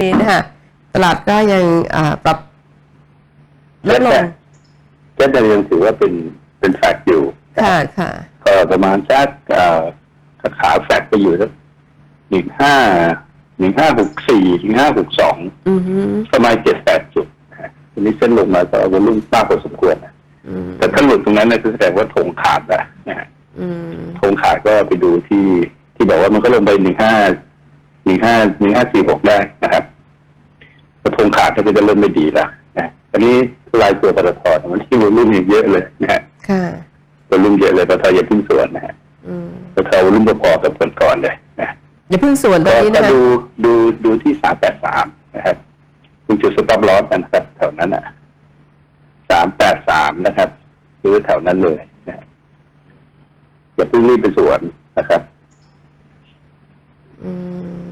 นี้นะคะตลาดก็ยังอ่าปรับลดลงก็จะยังถือว่าเป็นเป็นแฟกต์อยู่ ค่ะค่ะก็ประมาณสักเอ่อขาแฟกต์ไปอยู่สักหนึ่งห้าหนึ่งห้าหกสี่หนึ่งห้าหกสองอือฮึประมาณเจ็ดแปดจุดนะฮะทีนี้เส้นลงมาก็วอลุ่มมากพอสมควรนะอืมแต่ถ้าหลุดตรงนั้นนะคือแสดงว่าธงขาดแล้วนะฮะอืมธงขาดก็ไปดูที่ที่บอกว่ามันก็ลงไปหนึ่งห้า หนึ่งห้าหนึ่งห้าสี่หกได้นะครับพอธงขาดก็จะเริ่มไม่ดีแล้วนะอันนี้รายตัวปตทเนี่ยมันที่วอลุ่มอย่างเยอะเลยนะฮะค่ะวอลุ่มเยอะเลยปตทอย่าเพิ่งส่วนนะฮะอืมปตทวอลุ่มพอๆกับก่อนก่อนๆเลยนะอย่าเพิ่งส่วนตรก็งนี้ก็นะคะดูดูดูที่สามแปดสามนะครับคุณจุดสต็อปลอสนะครับแถวนั้นอะสามแปดสามนะครับหรือแถวนั้นเลยนะฮะอย่าเพิ่งรีบไปสวนนะครับ อืมตรง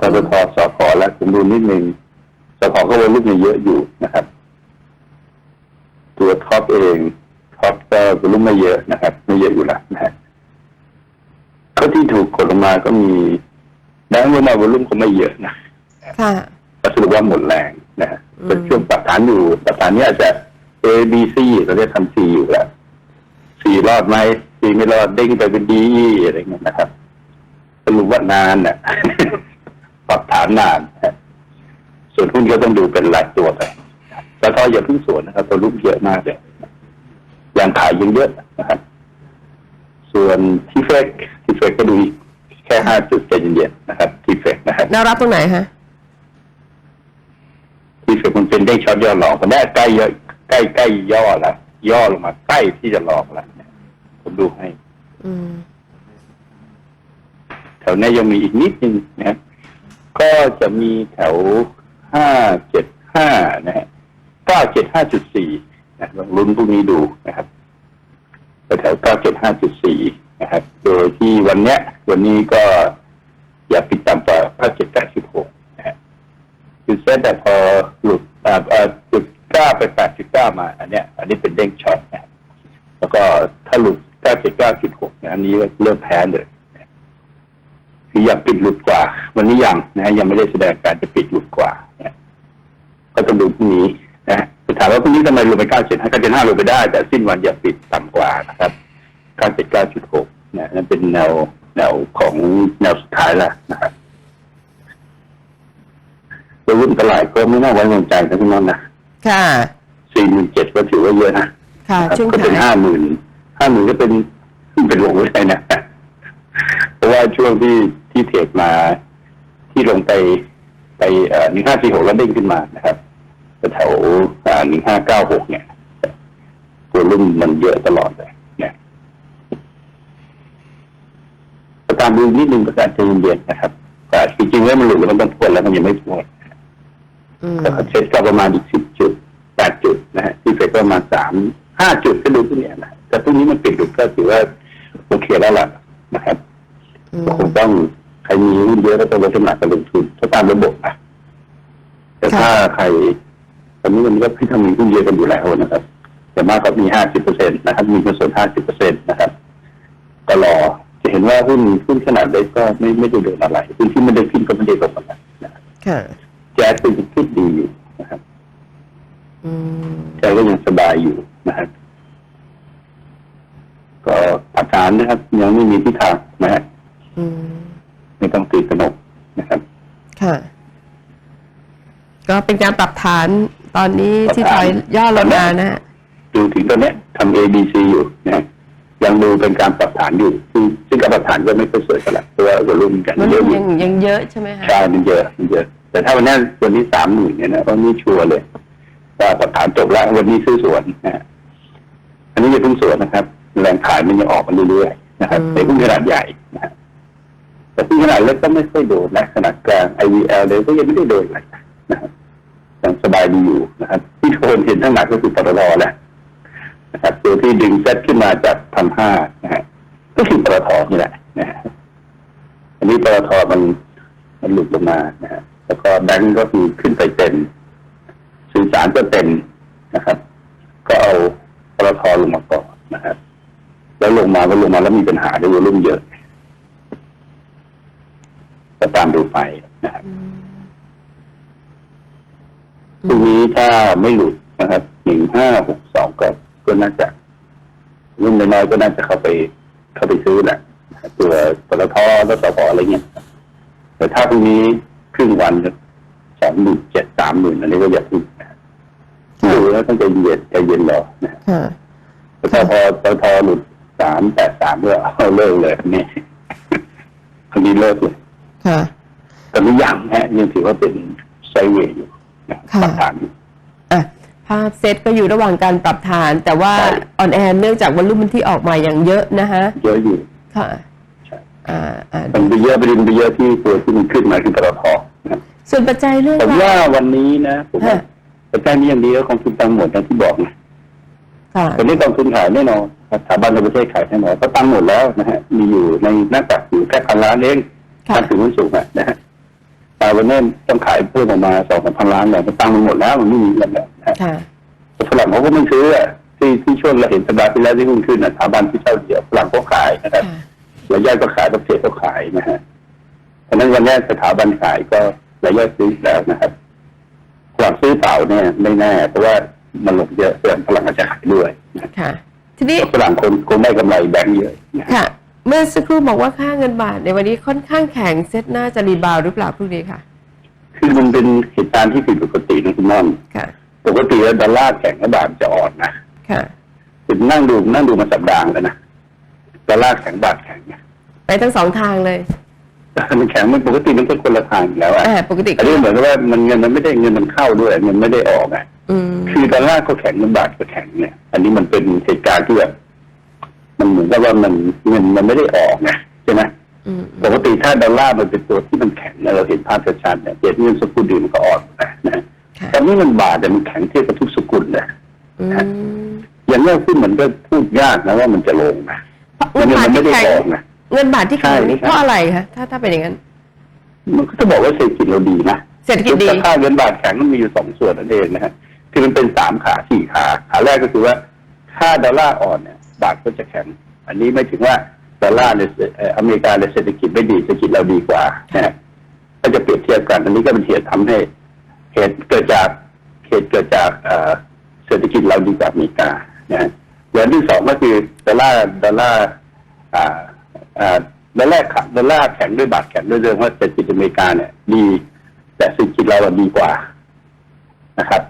กรพสขแล้วผมดูนิดนึงสขก็วอลุ่มเนี่ยเยอะอยู่นะครับ ตัวท็อปเองท็อปก็วอลุ่มไม่เยอะนะครับ ไม่เยอะอยู่แล้วนะฮะเขาที่ถูกกดลงมาก็มีแบงก์ลงมาวอลุ่มก็ไม่เยอะนะค่ะก็สรุปว่าหมดแรงนะฮะอืมเป็นช่วงปรับฐานอยู่ปรับฐานนี้อาจจะ A B C เราได้ทำ C อยู่แล้ว C รอดไหม C ไม่รอดเด้งไปเป็น D E อะไรเงี้ยนะครับสรุปว่านานน่ะ ปรับฐานนานนะส่วนหุ้นก็ต้องดูเป็นรายตัวไปแล้วก็อย่าเพิ่งสวนนะครับ ตัวรุ่มเยอะมากเลยยังขายยังเยอะนะครับส่วนทีเฟกทีเฟกก็ดูแค่ห้าจุดใจเย็นๆนะครับทีเฟกนะครับแนวรับตรงไหนคะที่สุดมันเป็นได้ช็อตย่อหลอกมันได้ใกล้ย่อใกล้ใกล้ย่อแล้วย่อลงมาใกล้ที่จะหลอกแล้วเนี่ยผมดูให้อืมแถวนี้ยังมีอีกนิดนึงนะฮะ ก็จะมีแถวห้าเจ็ดห้านะฮะเก้าเจ็ดห้าจุดสี่นะลองลุ้นพวกนี้ดูนะครับแถวเก้าเจ็ดห้าจุดสี่นะครับ โดยที่วันเนี้ย วันนี้ก็อย่าปิดต่ำกว่าเก้าเจ็ดแปดสิบหกนะฮะคือเส้นแต่พอหลุดอ่าจุดเก้าไปแปดจุดเก้ามา อันเนี้ย อันนี้เป็นเด้งช็อตนะแล้วก็ถ้าหลุดเก้าเจุดเก้าจุดหกเนี่ยอันนี้เริ่มแพ้เลยคืออย่าปิดหลุดกว่า วันนี้ยังนะฮะยังไม่ได้แสดงการจะปิดหลุดกว่านะก็ต้องดูพรุ่งนี้นะแต่ถามว่าพรุ่งนี้ทำไมลงไปเก้าเจ็ดห้าเก้าเจ็ดห้าลงไปได้ แต่สิ้นวันอย่าปิดต่ำกว่านะครับเก้าเจ็ดเก้าจุดหกนะนั่นเป็นแนวแนวของแนวสุดท้ายแล้วนะครับตัวรุ่นตลาดก็ไม่น่าไว้วางใจนะพี่น้องนะค่ะสี่หมื่นเจ็ดก็ถือว่าเยอะนะค่ะครับช่วงก็เป็นขาห้ายหมื่นห้าหมื่นก็เป็นเป็นลงไม่ได้นะเพราะว่าช่วงที่ที่เทรดมา ที่ลงไปไปหนึ่งห้าสี่หกแล้วเด้งขึ้นมานะครับแถวหนึ่งห้าเก้าหกเนี่ยตัวรุ่นมันเยอะตลอดเลยเนี่ยประการดูนิดนึงประการใจเย็นๆนะครับแต่จริงๆแล้วมันหลุดแล้วมันต้องทวนแล้วมันยังไม่ทวนอืมแล้วก็เช็คก็ประมาณอีกสิบจุดแปดจุดนะฮะที่เฟดก็ประมาณสามห้าจุดก็ดูที่เนี่ยนะแต่พรุ่งนี้มันปิดหลุดก็ถือว่าโอเคแล้วล่ะนะครับอืมก็คงต้องใครมีหุ้นเยอะก็ต้องลดน้ำหนักการลงทุนถ้าตามระบบนะแต่ถ้าใครตอนนี้มันก็ที่ทำมีหุ้นเยอะกันอยู่แล้วนะครับแต่มากก็มีห้าสิบเปอร์เซ็นต์นะครับ มีส่วนห้าสิบเปอร์เซ็นต์นะครับก็รอจะเห็นว่าหุ้นหุ้นขนาดเล็กก็ไม่ไม่ได้เดินอะไรหุ้นที่ไม่ได้ขึ้นก็ไม่ได้ลงอะไรนะครับค่ะแจ๊สเป็นขึ้นดีอยู่นะครับอืมใจก็ยังสบายอยู่นะครับก็อาการนะครับ ยังไม่มีทิศทางนะฮะ อืม ไม่ต้องตื่นตระหนกนะครับค่ะ ก็เป็นการปรับฐานตอนนี้ที่ถอยย่อลงมานะฮะดูถึงตอนเนี้ยทำ A B C อยู่นะฮะยังดูเป็นการปรับฐานอยู่ซึ่งซึ่งการปรับฐานก็ไม่ค่อยสวยเท่าไหร่เพราะว่าวอลุ่มกันมันเยอะอยัยู่งยังเยอะใช่ไหมคะใช่มันเยอะมันเยอะ แต่ถ้าวันนี้วันนี้สามหมื่นเนี่ยนะวันนี้ชัวร์เลยว่าปรับฐานจบแล้ววันนี้ซื้อสวนนะฮะอันนี้อย่าเพิ่งสวนนะครับ แรงขายมันยังออกมาเรื่อยๆนะครับในหุ้นขนาดใหญ่นะฮะ แต่ที่ขนาดเล็กก็ไม่ค่อยโดนนะขนาดกลาง IVL เลยก็ยังไม่ได้โดนอะไรนะครับยังสบายดีอยู่นะครับ ที่โดนเห็นทั้งหนักก็คือปตทแหละนะครับตัวที่ดึงเซตขึ้นมาจากพันห้านะฮะก็คือปตทนี่แหละนะฮะอันนี้ปตทมันมันหลุดลงมานะฮะแล้วก็แบงก์ก็คือขึ้นไปเต็มสื่อสารก็เต็มนะครับ ก็เอาปตทลงมาก่อนนะครับ แล้วลงมาก็ลงมาแล้วมีปัญหาด้วยวอลุ่มเยอะ ก็ตามดูไปนะครับอืมพรุ่งนี้ถ้าไม่หลุดนะครับหนึ่งห้าหกสองก็ก็น่าจะรุ่นน้อยๆก็น่าจะเข้าไป เข้าไปซื้อแหละตัวปตทแล้วสพอะไรเงี้ยแต่ถ้าพรุ่งนี้ครึ่งวันสองหมื่นเจ็ดสามหมื่นอันนี้ก็อย่าพึ่งนะดูแล้วต้องใจเย็นใจเย็นรอนะค่ะแต่พอปตทหลุดสามแปดสามก็เอาเลิกเลยอันนี่อันนี้เลิกเลย ค่ะแต่ไม่ยังฮะยังถือว่าเป็นไซด์เวย์อยู่นะค่ะปรับฐานอยู่อะภาพเซตก็อยู่ระหว่างการปรับฐาน แต่ว่าใช่ออนแอร์เนื่องจากวอลลุ่มที่ออกมาอย่างเยอะนะคะเยอะอยู่ค่ะใช่อ่าอ่ามันไปเยอะไปดินไปเยอะที่ตัวที่มันขึ้นมาคือปตทนะส่วนปัจจัยเรื่องผมว่าว่าวันนี้นะผมว่าฮะปัจจัยนี้อย่างดีก็กองทุนตังหมดนะที่บอกนะค่ะตอนนี้กองทุนขายแน่นอนสถาบันในประเทศขายแน่นอนก็ตังหมดแล้วนะฮะมีอยู่ในหน้าตักอยู่แค่พันล้านเอง ค่ะการถือหุ้นสูงอะนะฮะแต่วันนี้ต้องขายเพิ่มออกมาสองสามพันล้านเนี่ยมันตังมันหมดแล้วมันไม่มีแล้วนะฮะค่ะแต่ฝรั่งเขาก็ไม่ซื้ออะที่ที่ช่วงเราเห็นสัปดาห์ที่แล้วที่หุ้นขึ้นนะสถาบันที่เช่าเดียวฝรั่งก็ขายนะครับค่ะรายย่อยก็ขายประเทศก็ขายนะฮะเพราะฉะนั้นวันนี้สถาบันขายก็รายย่อยซื้อแล้วนะครับฝรั่งซื้อเปล่าเนี่ยไม่แน่เพราะว่ามันลงเยอะเพื่อนฝรั่งอาจจะขายด้วยนะค่ะทีนี้ฝรั่งคนคงได้กำไรแบงค์เยอะนะฮะค่ะ เมื่อสักครู่บอกว่าค่าเงินบาทในวันนี้ค่อนข้างแข็งเซตน่าจะรีบาวด์หรือเปล่าพรุ่งนี้ค่ะ คือมันเป็นเหตุการณ์ที่ผิดปกตินะคุณม่อนค่ะ ปกติแล้วดอลลาร์แข็งแล้วบาทจะอ่อนนะค่ะผมนั่งดูนั่งดูมาสัปดาห์แล้วนะดอลลาร์แข็งบาทแข็งนะไปทั้งสองทางเลยมันแข็งมันปกติมันก็คนละทางอยู่แล้วอะอ่าปกติอันนี้เหมือนกับว่ามันเงินมันไม่ได้เงินมันเข้าด้วยเงินไม่ได้ออกอะอืมคือดอลลาร์ก็แข็งเงินบาทก็แข็งเนี่ย อันนี้มันเป็นเหตุการณ์ที่แบบ มันเหมือนกับว่ามันเงินมันไม่ได้ออกไงใช่ไหมอืมปกติถ้าดอลลาร์มันเป็นตัวที่มันแข็งเนี่ยเราเห็นภาพชัดๆเนี่ยเดี๋ยวเงินสกุลอื่นมันก็อ่อนนะนะค่ะแต่นี่มันบาทแต่ยมันแข็งเทียบกับทุกสกุลเลยอืมอย่างนี้ขึ้นมันก็พูดยากนะว่ามันจะลงนะเงินบาทมันไม่ที่ได้แข็งออกนะเงินบาทที่แข็งใช่นี่ใช่เพราะอะไรคะถ้าถ้าเป็นอย่างนั้นมันก็จะบอกว่าเศรษฐกิจเราดีนะเศรษฐกิจดีแต่ค่าเงินบาทแข็งมันมีอยู่สองส่วนนั่นเองนะฮะคือมันเป็นสามขาสี่ขาขาแรกก็คือว่าค่าดอลลาร์อ่อนเนี่ย บาทก็จะแข็ง อันนี้ไม่ถึงว่าดอลลาร์ในอเมริกาในเศรษฐกิจไม่ดีเศรษฐกิจเราดีกว่านะก็จะเปรียบเทียบกัน อันนี้ก็เป็นเหตุทำให้เหตุเกิดจากเหตุเกิดจากเศรษฐกิจเราดีกว่าอเมริกานะอย่างที่สองก็คือดอลลาร์ดอลลาร์ดอลลาร์ขัดอลลาร์แข็งด้วยบาทแข็งด้วยเรื่องว่าเศรษฐกิจอเมริกาเนี่ยดี แต่เศรษฐกิจเราดีกว่านะครับ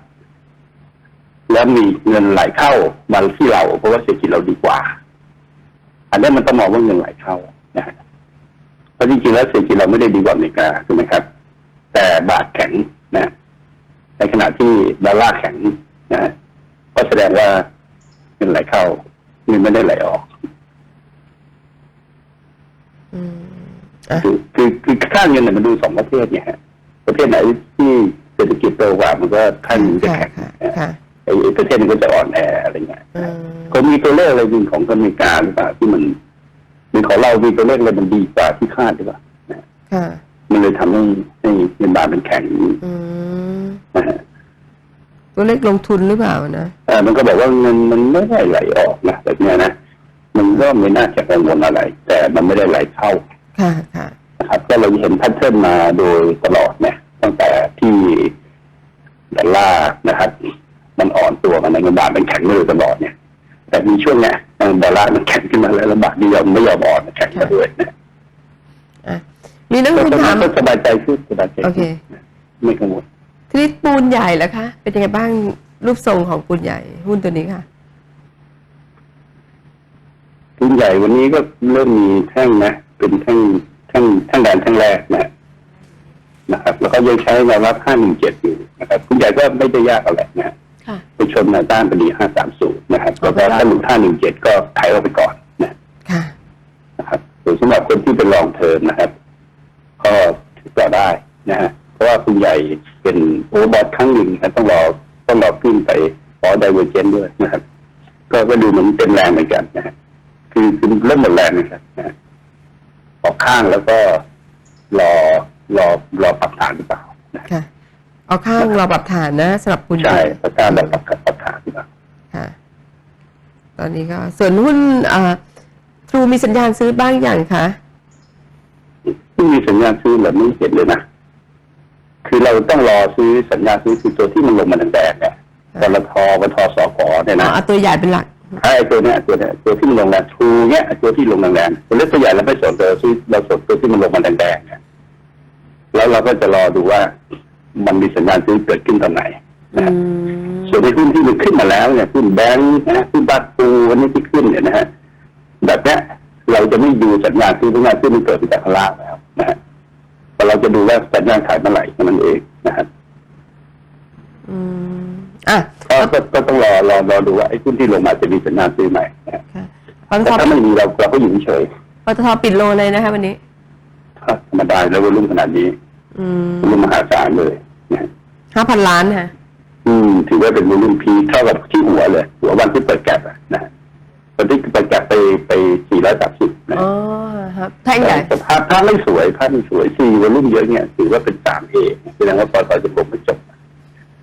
แล้วมีเงินไหลเข้ามาที่เรา เพราะว่าเศรษฐกิจเราดีกว่า อันนี้มันต้องมองว่าเงินไหลเข้านะฮะเพราะจริงๆแล้วเศรษฐกิจเราไม่ได้ดีกว่าอเมริกาถูกไหมครับ แต่บาทแข็งนะ ในขณะที่ดอลลาร์แข็งนะฮะก็แสดงว่าเงินไหลเข้าเงินไม่ได้ไหลออกอืมอะคือคือคือค่าเงินเนี่ยมันดูสองประเทศเนี่ยฮะประเทศไหนที่เศรษฐกิจโตกว่ามันก็ค่าเงินจะค่ะแข็งค่ะนะค่ะ ไอ้ไอ้ประเทศมันก็จะอ่อนแออะไรเงี้ยอืมเขามีตัวเลขอะไรยิงของอเมริกาหรือเปล่าที่มันหรือของเรามีตัวเลขอะไรมันดีกว่าที่คาดหรือเปล่านะค่ะมันเลยทำให้ให้เงินบาทมันแข็งอืมนะฮะตัวเลขลงทุนหรือเปล่านะเอ่อมันก็บอกว่าเงินมันไม่ได้ไหลออกนะแบบเนี้ยนะมันก็ไม่น่าจะกังวลอะไร แต่มันไม่ได้ไหลเข้าค่ะค่ะนะครับก็เราเห็นแพทเทิร์นมาโดยตลอดเนี่ยตั้งแต่ที่ดอลลาร์นะครับ มันอ่อนตัวกันในเงินบาทมันแข็งมาโดยตลอดเนี่ย แต่มีช่วงเนี้ยเออดอลลาร์มันแข็งขึ้นมาแล้วแล้วบาทไม่ยอมไม่ยอมอ่อนแข็งมาด้วยนะอะมีนักลก็งทุนถามก็สบายใจขึ้นสบายใจโอเคขึ้นนะไม่กังวลทีนี้ปูนใหญ่แล้วคะ เป็นยังไงบ้างรูปทรงของปูนใหญ่หุ้นตัวนี้ค่ะทุนใหญ่วันนี้ก็เริ่มมีแท่งนะ เป็นแท่งแท่งแท่งแดนแท่งแรกนะนะครับ แล้วก็ยังใช้แนวรับห้าหนึ่งเจ็ดอยู่นะครับทุนใหญ่ก็ไม่ได้ยากอะไรนะค่ะ ไปชนแนวต้านพอดีห้าสามศูนย์นะครับอ๋อแล้วก็ถ้าหลุดห้าหนึ่งเจ็ดก็ถ่ายออกไปก่อนนะค่ะนะครับส่วนสำหรับคนที่เป็นลองเทอมนะครับ ก็ถือต่อได้นะฮะเพราะว่าคุณใหญ่เป็นโอเวอร์บอทครั้งหนึ่งนะต้องรอต้องรอขึ้นไปขอไดเวอร์เจนด้วยนะครับ ก็ก็ดูเหมือนเต็มแรงเหมือนกันนะฮะคือคือเริ่มหมดแรงนะครับนะฮะออกข้างแล้วก็รอรอรอปรับฐานหรือเปล่านะค่ะ เอาข้างเราปรับฐานนะสำหรับปูนใหใช่ญ่ประการรอปรับปรับฐานหรือเปล่าค่ะ ตอนนี้ก็ ส่วนหุ้นอ่าทรูมีสัญญาณซื้อบ้างอย่างคะไม่มีสัญญาณซื้อแบบไม่เห็นเลยนะคือเราต้องรอซื้อสัญญาซื้อคือตัวที่มันลงมาแดงๆเนี่ยปตทปตทสกเนี่ยอ๋อนะเอาตัวใหญ่เป็นหลักไอ้ตัวเนี้ยตัวเนี้ยตัวที่มันลงแรงทรูเนี้ยตัวที่ลงแรงๆตัวเล็กตัวใหญ่เราไม่สนเราซื้อเราสนตัวที่มันลงมาแดงๆเนี่ยแล้วเราก็จะรอดูว่า มันมีสัญญาณซื้อเกิดขึ้นตอนไหนอืนะมส่วนในหุ้นที่มันขึ้นมาแล้วเนี่ยหุ้นแบงค์นะหุ้นบัตปูวันนี้ที่ขึ้นเนี่ยนะฮะแบบเนี้ยเราจะไม่ดูสัญญาณซื้อสัญญาณซื้อมันเกิดมาจากข้างล่างแล้วนะฮะแต่เราจะดูว่าสัญญาณขายเมื่อไหร่แค่นั้นเองนะครับอืมอะก็ก็ก็ต้องรอรอรอดูว่าไอ้หุ้นที่ลงมาจะมีสัญญาณซื้อไหมนะฮะค่ะปตแต่ทถ้าไม่มีเราเราก็อยู่เฉยปตทปิดโลเลยนะคะวันนี้ๆถ้าธรรมดาแล้ววอลุ่มขนาดนี้อืมวอลุ่มมหาศาลเลยนะฮะ ห้าพันล้านค่ะ อืม ถือว่าเป็นวอลุ่มพีคเท่ากับที่หัวเลย หัววันที่เปิดแกะอะนะฮะวันที่เปิดแกะไปไปสี่ร้อยสามสิบนะอ๋อครับแท่งใหญ่แต่ภาพภาพไม่สวยภาพไม่สวยสี่วอลุ่มเยอะเนี่ย ถือว่าเป็นสามเอแสดงว่าปตทจะลงไม่จบ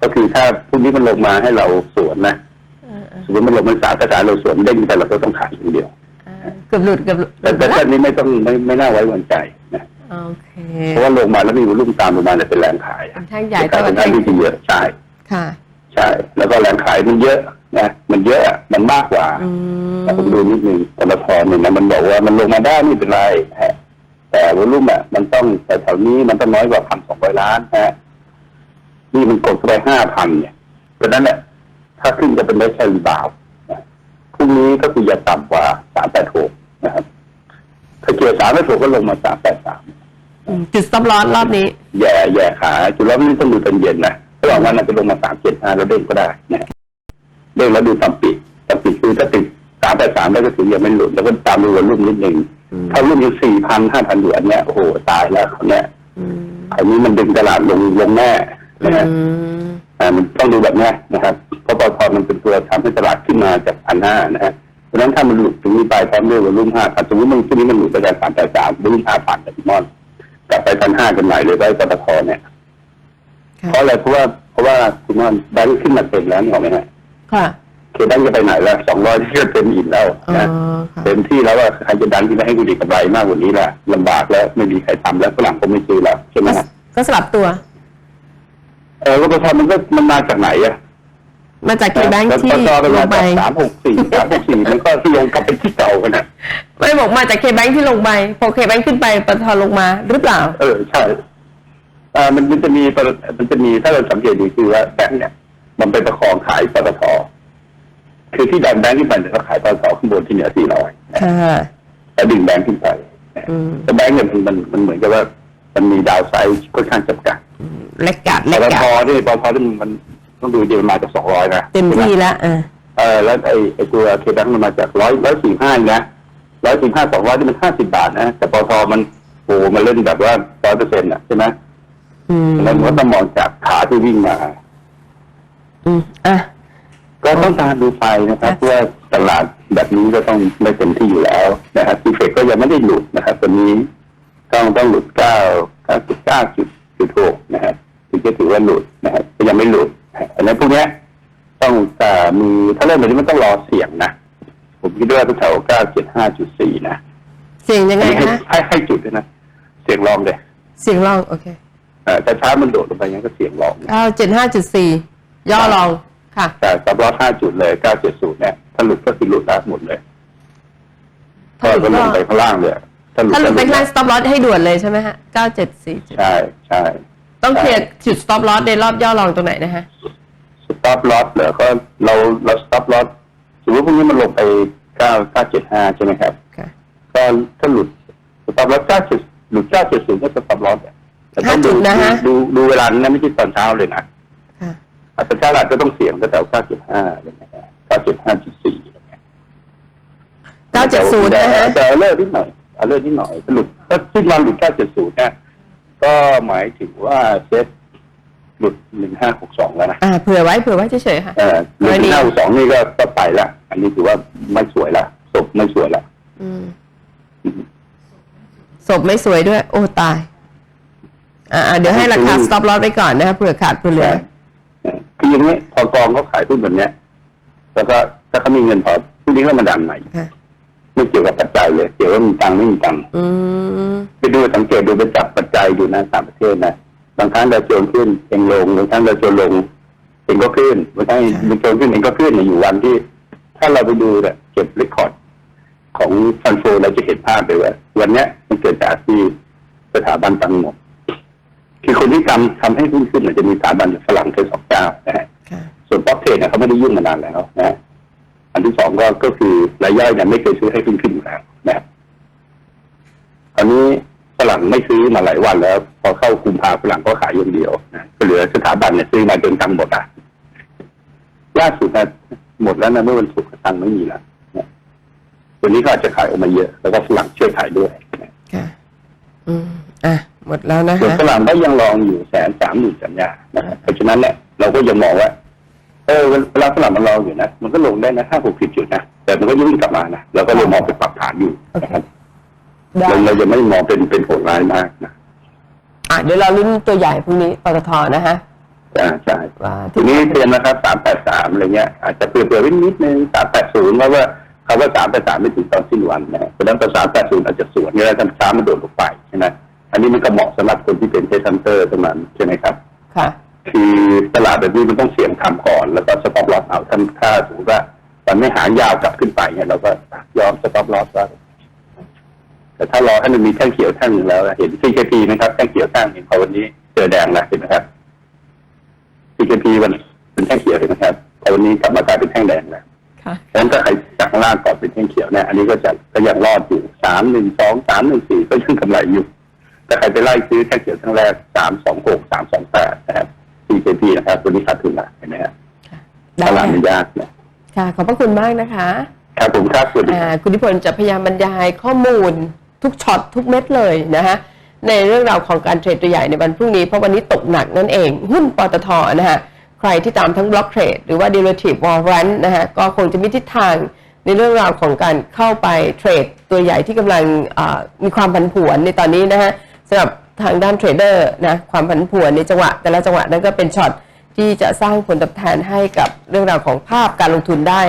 ก็คือถ้าพรุ่งนี้มันลงมาให้เราสวนนะเออเออสมมติมันลงมาสามกระจายเราสวนเด้งไปเราก็ต้องขายอย่างเดียวเออเกือบหลุดเกือบหลุดแต่แต่แล้แค่วนี้ไม่ต้องไม่ไม่น่าไว้วางใจนะ โอเคเพราะว่าลงมาแล้วมีวอลุ่มตามลงมาเนี่ยเป็นแรงขายเป็นแท่งใหญ่ขายเท่ากัเป็บนแท่แท่งงที่เยอะใช่ค่ะใช่ แล้วก็แรงขายมันเยอะนะมันเยอะอะมันมากกว่าอืมแต่ผมดูนิดนึงปตทเนี่ยนะมันบอกว่ามันลงมาได้ไม่เป็นไรฮะแต่วอลุ่มอะมันต้องแต่แถวนี้มันต้องน้อยกว่าพันสองร้อยล้านฮะนี่มันกดไปห้าพันเนี่ยเพราะฉะนั้นเนี่ยถ้าขึ้นจะเป็นได้แค่รีบาวด์นะพรุ่งนี้ก็คืออย่าต่ำกว่าสามแปดหกนะครับ ถ้าเจอสามแปดหกก็ลงมาสามแปดสามอืมจุดซับล้อรอบนี้แย่แย่ขาจุดรอบนี้ต้องดูตอนเย็นนะระหว่างวันอาจจะลงมาสามเจ็ดห้าแล้วเด้งก็ได้นะเด้งแล้วดูต่ำปิดต่ำปิดคือถ้าติดสามแปดสามแล้วก็ถือยังไม่หลุดแล้วก็ตามดูวันรุ่มนิดหนึ่งอืมถ้ารุ่มอยู่สี่พันห้าพันหยวนเนี่ยโอ้โหตายแล้วคนเนี้ยอืมอันนี้มันดึงตลาดลงลงแน่นะฮะอืมอ่ามันต้องดูแบบเนี้ยนะครับเพราะปตทมันเป็นตัวทำให้ตลาดขึ้นมาจากพันห้านะฮะเพ ราะฉะนั้นถ้ามันหลุดตรงนี้ไปพร้อมด้วยวอลุ่มห้าพันสมมติมันช่วงนี้มันหลุดไปจากสามแปดสามวอลุ่มห้าพันแต่พี่มอนกลับไปพันห้ากันใหม่เลยได้ปตทเนี่ยค่ะเพราะอะไรเพราะว่าเพราะว่าคุณมอนแบงค์ขึ้นมาเต็มแล้วนี่หรอกไหมฮะค่ะเคแบงค์จะไปไหนแล้วสองร้อยที่ก็เต็มอิ่มแล้วอ๋อนะค่ะเต็มที่แล้วว่าใครจะดันที่จะให้กูดีกำไรมากกว่านี้ล่ะลำบากแล้วไม่มีใครทำแล้วฝรั่งก็ไม่ซื้อแล้วใช่ไหมก็ฮะก็สลับตัว เออปตทมันก็มันมาจากไหนอะ มาจากเคแบงค์ที่ปตทมันลมางไปจากสามหกสี่สามหกสี่มันก็ที่ลงกลับไปที่เก่ากันนะไม่บอกมาจากเคแบงค์ที่ลงไปพอเคแบงค์ขึ้นไปปตทลงมาหรือเปล่า เออใช่อ่ามันมันจะมีปตมันจะมีถ้าเราสังเกตดูคือว่าแบงค์เนี่ย มันไปประคองขายปตทคือที่ดันแบงค์ขึ้นไปเนี่ยเขาขายปตทข้างบนที่เหนือสี่ร้อยค่ะแล้วดึงแบงค์ขึ้นไปอืมแต่แบงค์เนี่ยมันมันมันเหมือนกับว่า มันมีดาวไซด์ค่อนข้างจำกัดเล็กกัดปเล็กตกัทดนี่ปตทนี่มัน ต้องดูดีมันมาจากสองร้อยนะเต็มที่แล้วอ่าเออแล้วไอ้ไอ้ตัวเคแบงค์มันมาจากร้อยร้อยสี่ห้านะร้อยสี่ห้าสองร้อยนี่มันห้าสิบบาทนะแต่ปตทมันโอ้มันเล่นแบบว่าร้อยเปอร์เซ็นต์อะใช่ไหมอืมแล้วมันก็ต้องมองจากขาที่วิ่งมา อืมอะก็ต้องการดูไฟนะครับค่ะว่าตลาดแบบนี้ก็ต้องไม่เต็มที่อยู่แล้วนะครับทีเฟกก็ยังไม่ได้หลุดนะครับตัวนี้ต้องต้องหลุดเก้าเก้าจุดเก้าจุดจุดหกนะครับถึงจะถือว่าหลุดนะครับก็ยังไม่หลุด นะครับอันนั้นพวกเนี้ยต้องอ่ามีถ้าเริ่มแบบนี้มันต้องรอเสียงนะ ผมคิดว่าแถวเก้าเจ็ดห้าจุดสี่นะเสียงยังไงให้คะให้ให้จุดด้วยนะเสียงรองเลยเสียงลองโอเคเอ่อแต่ช้ามันโดดลงไปงั้นก็เสียงรองนะเก้าเจ็ดห้าจุดสี่ย่อลองค่ะแต่สับรอห้าจุดเลยเก้าเจ็ดศูนย์เนี่ยถ้าหลุดก็คือหลุดได้หมดเลยถ้าหลุดก็ลก็งไปข้างล่างเลยถ้าหลุดถ้าหลุดไปก็ข้างล่าง stop loss ให้ด่วนเลยใช่ไหมฮะเก้าเจ็ดสี่ใช่ใช่ ต้องเคลียร์จุด stop loss ในรอบย่อลองตรงไหนนะฮะสต็อปลอสเหรอก็เราเราสต็อปลอสสมมติพวกนี้มันลงไปเก้าเก้าเจ็ดห้าใช่ไหมครับค่ะก็ถ้าหลุดสต็อปลอสเก้าเจ็ดหลุดเก้าเจ็ดศูนย์ก็สต็อปลอสแต่ต้องห้าจุดูดนะฮะ ดูดูเวลานั้นนะไม่ใช่ตอนเช้าเลยนะค่ะอาจจะเช้าอาจจะต้องเสี่ยงแถวเก้าจุดห้าอะไรเงี้ยเก้าจุดห้าจุดสี่อะไรเงี้ยเก้าเจ็ดศูนย์นะฮะ แต่เอาเลิกนิดหน่อยเอาเลิกนิดหน่อยสรุปถ้าขึ้นมาหลุดเก้าเจ็ดศูนย์เนี่ย ก็หมายถึงว่าเซ็ตหลุดหนึ่งห้าหกสองแล้วนะอ่าเผื่อไว้เผื่อไว้เฉยๆค่ะ เออหลุดหนึ่งห้าหกสองนี่ก็ก็ไปละ อันนี้ถือว่าไม่สวยละศพไม่สวยละอืมศพไม่สวยด้วย โอ้ตาย อ่าๆเดี๋ยวให้ราคา stop loss ไปก่อนนะคะเผื่อขาดเผื่อเหลือใช่เออคืออย่างนี้พอกองเขาขายหุ้นแบบเนี้ย แล้วก็ถ้าเขามีเงินพอพรุ่งนี้ก็มาดันใหม่ค่ะ ไม่เกี่ยวกับปัจจัยเลยเกี่ยวกับมีตังค์ไม่มีตังค์อืมไปดูสังเกตดูไปจับปัจจัยอยู่นะต่างประเทศนะบางครั้งดาวโจนส์ขึ้นเองลงบางครั้งดาวโจนส์ลงเองก็ขึ้นบางครั้งค่ะดาวโจนส์ขึ้นเองก็ขึ้นเนี่ยอยู่วันที่ ถ้าเราไปดูเนี่ยเก็บเรคคอร์ดของฟันโฟเราจะเห็นภาพเลยว่าวันเนี้ยมันเกิดจากที่สถาบันตังหมดคือคนที่ทำทำให้หุ้นขึ้นเนี่ยจะมีสถาบันอยู่ฝรั่งแค่สองเจ้านะฮะค่ะส่วนป๊อกเทรดเนี่ยเขาไม่ได้ยุ่งมานานแล้วนะฮะ อันที่สองก็ก็คือรายย่อยเนี่ยไม่เคยซื้อให้ขึ้นขึ้นอยู่แล้วนะครับอันนี้ฝรั่งไม่ซื้อมาหลายวันแล้ว พอเข้าคุมภาฝรั่งก็ขายอย่างเดียวนะก็เหลือสถาบันเนี่ยซื้อมาจนตังค์หมดอะล่าสุดนะหมดแล้วนะเมื่อวันศุกร์ตังค์ไม่มีแล้วนะวันนี้ก็อาจจะขายออกมาเยอะ แล้วก็ฝรั่งช่วยขายด้วยนะค่ะอืมอะหมดแล้วนะส่วนคะฝรั่งก็ยังรองอยู่แสนสามหมื่นสัญญานะครับเพราะฉะนั้นเนี่ยเราก็ยังมองว่า เออเวลาฝรั่งมันรองอยู่นะมันก็ลงได้นะห้าหกสิบจุดนะแต่มันก็ยิ่งกลับมานะเราก็เลยมองเป็นปรับฐานอยู่นะครับได้เราเราจะไม่มองเป็นเป็นโหดร้ายมากนะอะเดี๋ยวเราลุ้นตัวใหญ่พรุ่งนี้ปตทนะคะอ่าใช่ว่าทีนี้เตือนนะครับสามแปดสามอะไรเงี้ยอาจจะเปลี่ยนเปลี่ยนไว้นิดนึงสามแปดศูนย์ว่าว่าคำว่าสามแปดสามไม่ถึงตอนสิ้นวันนะเพราะฉะนั้นตอนสามแปดศูนย์อาจจะสวนเงี้ยแล้วทำช้ามันโดดลงไปใช่ไหมอันนี้มันก็เหมาะสำหรับคนที่เป็นเทสซันเตอร์เท่านั้นใช่ไหมครับ ค่ะ คือตลาดแบบนี้มันต้องเสี่ยงทำก่อน แล้วก็สต็อปลอสเอาถ้าถ้าสมมติว่ามันไม่หางยาวกลับขึ้นไปเนี่ยเราก็ยอมสต็อปลอสไว้แต่ถ้ารอให้มันมีแท่งเขียวแท่งหนึ่งแล้ว เห็น CKP นะครับแท่งเขียวแท่งหนึ่งพอวันนี้เจอแดงแล้วเห็นไหมครับ CKP มันเป็นแท่งเขียวเห็นไหมครับพอวันนี้กลับมากลายเป็นแท่งแดงแล้วค่ะเพราะฉะนั้นถ้าใครจากข้างล่างก่อนเป็นแท่งเขียวเนี่ยอันนี้ก็จะก็ยังรอดอยู่สามหนึ่งสองสามหนึ่งสี่ก็ยังกำไรอยู่ถ้าใครไปไล่ซื้อแท่งเขียวแท่งแรกสามสองหกสามสองแปดนะครับ CKP นะครับตัวนี้ขาดทุนละเห็นไหมครับได้ตลาดมันค่ะยากนะค่ะขอบพระคุณมากนะคะครับผมครับสวัสดีครับอ่าคุณนิพนธ์จะพยายามบรรยายข้อมูลทุกช็อตทุกเม็ดเลยนะคะในเรื่องราวของการเทรดตัวใหญ่ในวันพรุ่งนี้ เพราะวันนี้ตกหนักนั่นเอง หุ้นปตทนะคะใครที่ตามทั้งบล็อกเทรดหรือว่า derivative warrant นะคะก็คงจะมีทิศทางในเรื่องราวของการเข้าไปเทรดตัวใหญ่ที่กำลังอ่ามีความผันผวนในตอนนี้นะคะสำหรับ ทางด้านเทรดเดอร์นะความผันผวนในจังหวะ แต่ละจังหวะนั้นก็เป็นช็อตที่จะสร้างผลตอบแทนให้กับเรื่องราวของภาพการลงทุนได้